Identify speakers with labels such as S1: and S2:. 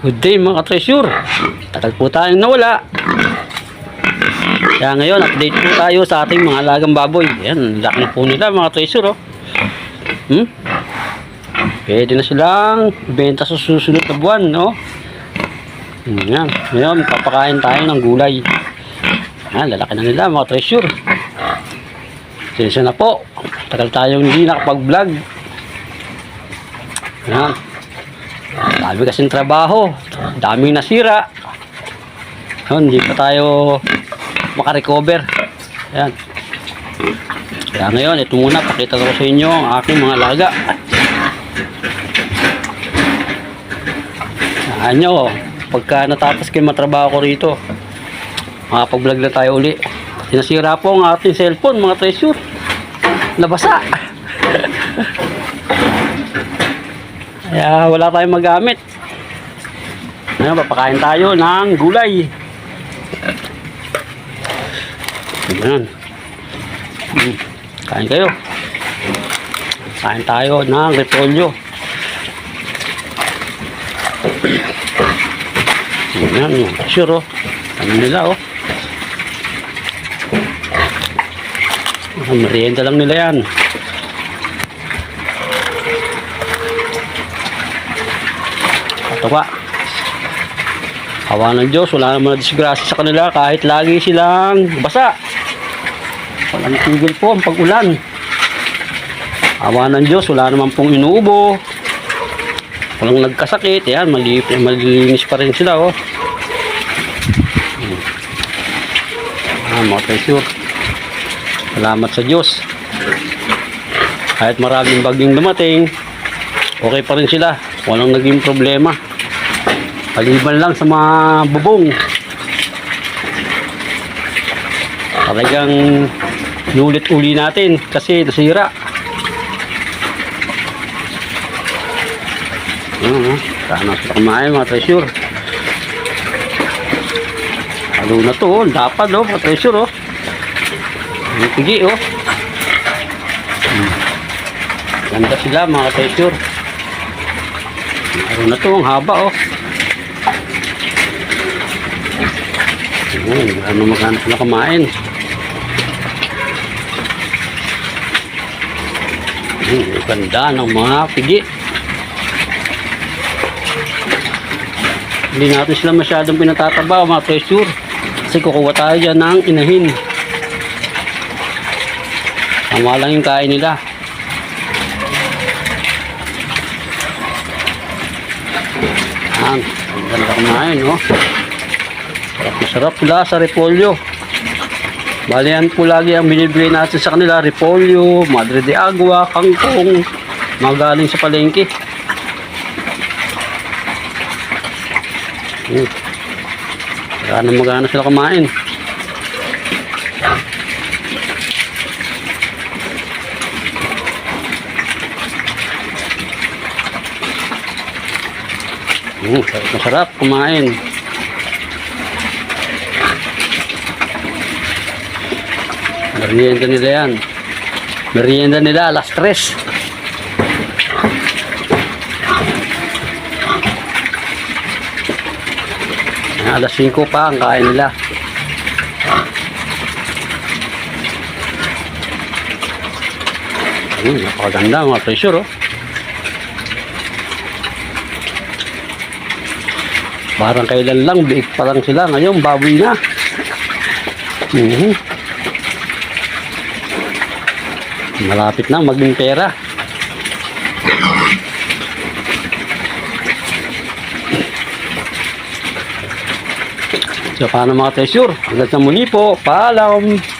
S1: Good day mga treasure. Tagal po tayong nawala. Kaya ngayon, update po tayo sa ating mga alagang baboy. Ayan, laki na po nila mga treasure. Oh. Hmm? Pwede na silang benta sa susunod na buwan, no? Ayan. Ngayon, papakain tayo ng gulay. Ayan, lalaki na nila mga treasure. Sensya na po. Tagal tayong hindi nakapag-vlog. Ayan. Dami kasing trabaho. Daming nasira. Ayan, hindi pa tayo makarecover. Ayan. Kaya ngayon, ito muna, pakita ko sa inyo ang aking mga laga. Ayan nyo, pagka natapos kayo matrabaho ko rito, makapag-vlog na tayo uli. Sinasira po ang ating cellphone, mga treasure. Nabasa. Kaya wala tayong magamit. Ngayon, papakain tayo ng gulay. Ayan. Mm, Kain kayo. Kain tayo ng repolyo. Ayan, sure oh. Ano nila oh. Merienda lang nila yan. Pa. Hawa ng Diyos, wala naman na disgrasya sa kanila kahit lagi silang basa. Walang tigil po ang pag-ulan. Hawa ng Diyos, wala naman pong inuubo. Walang nagkasakit. Yan, mali, malinis pa rin sila, oh. Hmm. Ah, mga treasure. Salamat sa Diyos. Kahit maraming bagyong dumating, okay pa rin sila. Walang naging problema. Paliban lang sa mga bubong. Talagang nulit uli natin kasi nasira. Ano, sana sila kumain mga treasure. Halo na to, oh. dapat oh, mga treasure oh. Tigi oh. Ganda sila mga treasure. Halo na to, ang haba oh. Ayun, ano maghanap sila kumain. Ayun, ang ganda ng mga pigi. Hindi natin sila masyadong pinatatabaw mga treasure. Kasi kukuha tayo dyan ng inahin. Tama lang yung kain nila. Yan, ang ganda kumain, na sarap sila sa repolyo. Bali yan po lagi ang binibili natin sa kanila. Repolyo, madre de agua, kangkong, mga galing sa palengke. Hmm. Magana magana sila kumain. Hmm, sarap na sarap kumain. Merienda nila yan. Merienda nila, alas tres. Alas 5 pa ang kain nila. Hmm, napakaganda mga treasure oh. Parang kailan lang, biik pa lang sila. Ngayon, baboy na. Mhm. Malapit na maging pera. So, paano mga treasure? Hanggang sa muli po. Paalam!